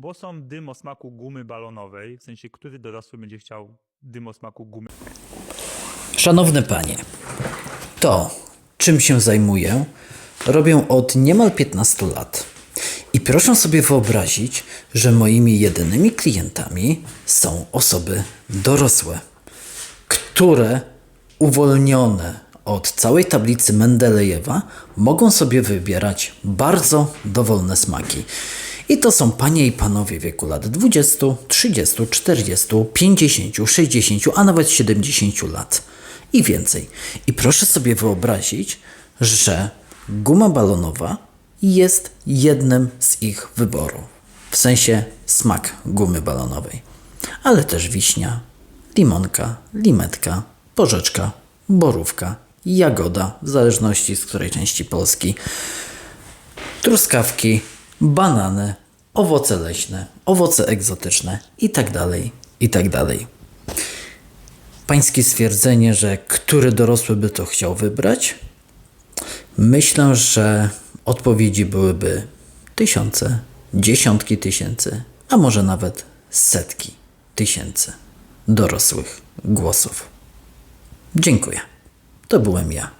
Bo są dym o smaku gumy balonowej, w sensie który dorosły będzie chciał dym o smaku gumy Szanowne panie, to, czym się zajmuję, robię od niemal 15 lat. I proszę sobie wyobrazić, że moimi jedynymi klientami są osoby dorosłe, które uwolnione od całej tablicy Mendelejewa mogą sobie wybierać bardzo dowolne smaki. I to są panie i panowie wieku lat 20, 30, 40, 50, 60, a nawet 70 lat i więcej. I proszę sobie wyobrazić, że guma balonowa jest jednym z ich wyboru. W sensie smak gumy balonowej. Ale też wiśnia, limonka, limetka, porzeczka, borówka, jagoda, w zależności z której części Polski, truskawki, banany, owoce leśne, owoce egzotyczne itd. itd. Pańskie stwierdzenie, że który dorosły by to chciał wybrać? Myślę, że odpowiedzi byłyby tysiące, dziesiątki tysięcy, a może nawet setki tysięcy dorosłych głosów. Dziękuję. To byłem ja.